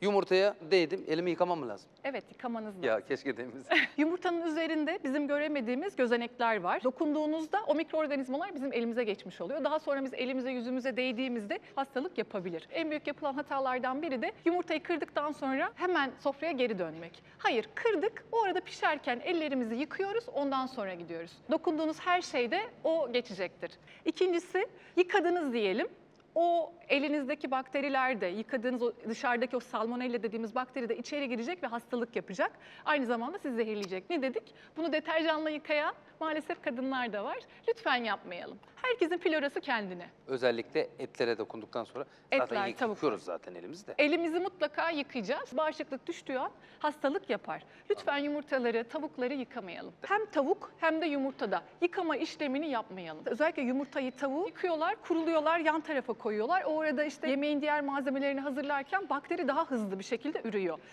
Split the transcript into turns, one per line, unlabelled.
Yumurtaya değdim. Elimi yıkamam mı lazım?
Evet yıkamanız lazım.
Ya keşke değmez.
Yumurtanın üzerinde bizim göremediğimiz gözenekler var. Dokunduğunuzda o mikroorganizmalar bizim elimize geçmiş oluyor. Daha sonra biz elimize yüzümüze değdiğimizde hastalık yapabilir. En büyük yapılan hatalardan biri de yumurtayı kırdıktan sonra hemen sofraya geri dönmek. Hayır kırdık o arada pişerken ellerimizi yıkıyoruz ondan sonra gidiyoruz. Dokunduğunuz her şeyde o geçecektir. İkincisi yıkadınız diyelim. O elinizdeki bakteriler de yıkadığınız o dışarıdaki o salmonella dediğimiz bakteri de içeri girecek ve hastalık yapacak. Aynı zamanda sizi zehirleyecek. Ne dedik? Bunu deterjanla yıkayan maalesef kadınlar da var. Lütfen yapmayalım. Herkesin florası kendine.
Özellikle etlere dokunduktan sonra zaten
Etler,
yıkıyoruz
tavuklar.
zaten elimizde.
Elimizi mutlaka yıkayacağız. Bağışıklık düştüğü an hastalık yapar. Lütfen yumurtaları, tavukları yıkamayalım. Hem tavuk hem de yumurtada yıkama işlemini yapmayalım. Özellikle yumurtayı, tavuğu yıkıyorlar, kuruluyorlar, yan tarafa koyuyorlar. O arada işte yemeğin diğer malzemelerini hazırlarken bakteri daha hızlı bir şekilde ürüyor.